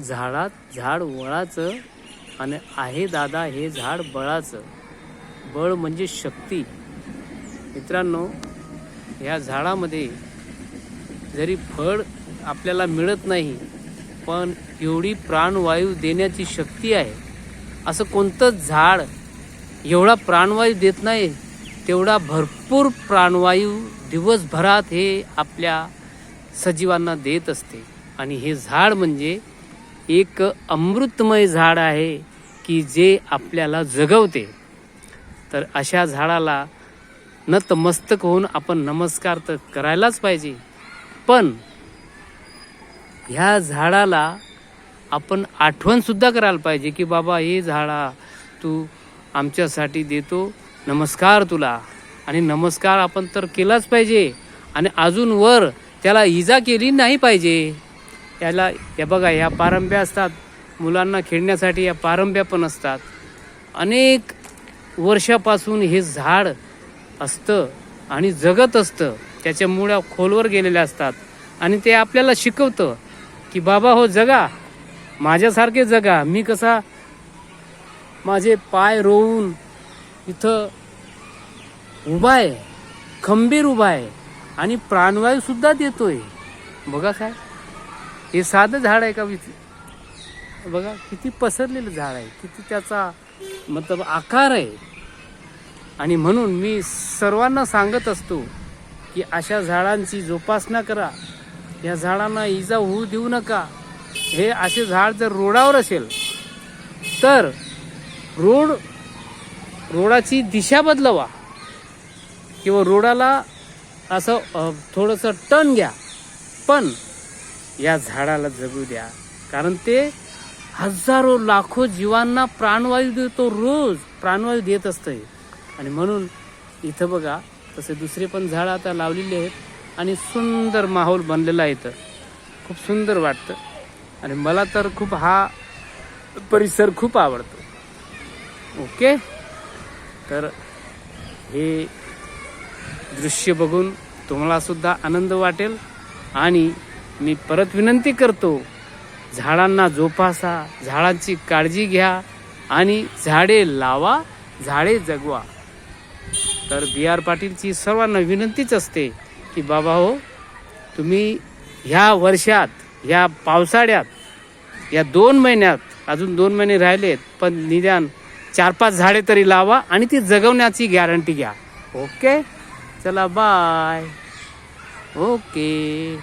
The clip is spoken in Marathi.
झाडात झाड वळाचं आणि आहे दादा हे झाड बळाचं. बळ म्हणजे शक्ती. मित्रांनो ह्या झाडामध्ये जरी फळ आपल्याला मिळत नाही पण एवढी प्राणवायू देण्याची शक्ती आहे. असं कोणतंच झाड एवढा प्राणवायू देत नाही तेवढा भरपूर प्राणवायू दिवसभरात हे आपल्या सजीवांना देत असते. आणि हे झाड म्हणजे एक अमृतमय झाड आहे की जे आपल्याला जगवते. तर अशा झाडाला नतमस्तक होऊन आपण नमस्कार तर करायलाच पाहिजे. पण ह्या झाडाला आपण आठवणसुद्धा करायला पाहिजे की बाबा हे झाडा तू आमच्यासाठी देतो नमस्कार तुला. आणि नमस्कार आपण तर केलाच पाहिजे. आणि अजून वर त्याला इजा केली नाही पाहिजे. याला हे बघा ह्या पारंब्या असतात. मुलांना खेळण्यासाठी या पारंब्या पण असतात. अनेक वर्षापासून हे झाड असतं आणि जगत असतं. त्याच्या मुळ्या खोलवर गेलेल्या असतात. आणि ते आपल्याला शिकवतं की बाबा हो जगा. माझ्यासारखे जगा. मी कसा माझे पाय रोवून इथं उभा आहे. खंबीर उभा आहे. आणि प्राणवायूसुद्धा देतोय. बघा काय? हे साधं झाड आहे का बघा किती पसरलेलं झाड आहे. किती त्याचा मतलब आकार आहे. आणि म्हणून मी सर्वांना सांगत असतो की अशा झाडांची जोपासना करा. या झाडांना इजा होऊ देऊ नका. हे असे झाड जर रोडावर असेल तर रोड रोडाची दिशा बदलवा. किंवा रोडाला असं थोडंसं टर्न घ्या. पण या झाडाला जगू द्या. कारण ते हजारो लाखो जीवांना प्राणवायू देतो रोज. प्राणवायू देत असतं आणि म्हणून इथं बघा तसे दुसरे पण झाडं आता लावलेले आहेत आणि सुंदर माहोल बनलेला आहे इथं. खूप सुंदर वाटतं. आणि मला तर खूप हा परिसर खूप आवडतो. ओके? तर हे दृश्य बघून तुम्हाला सुद्धा आनंद वाटेल आणि मी परत विनंती करतो झाडांना जोपासा झाडांची काळजी घ्या आणि झाडे लावा झाडे जगवा. तर बी आर पाटीलची सर्वांना विनंतीच असते की बाबा हो तुम्ही ह्या वर्षात ह्या पावसाळ्यात या दोन महिन्यात अजून दोन महिने राहिलेत पण निदान चार पाच झाडे तरी लावा आणि ती जगवण्याची गॅरंटी घ्या. ओके चला बाय ओके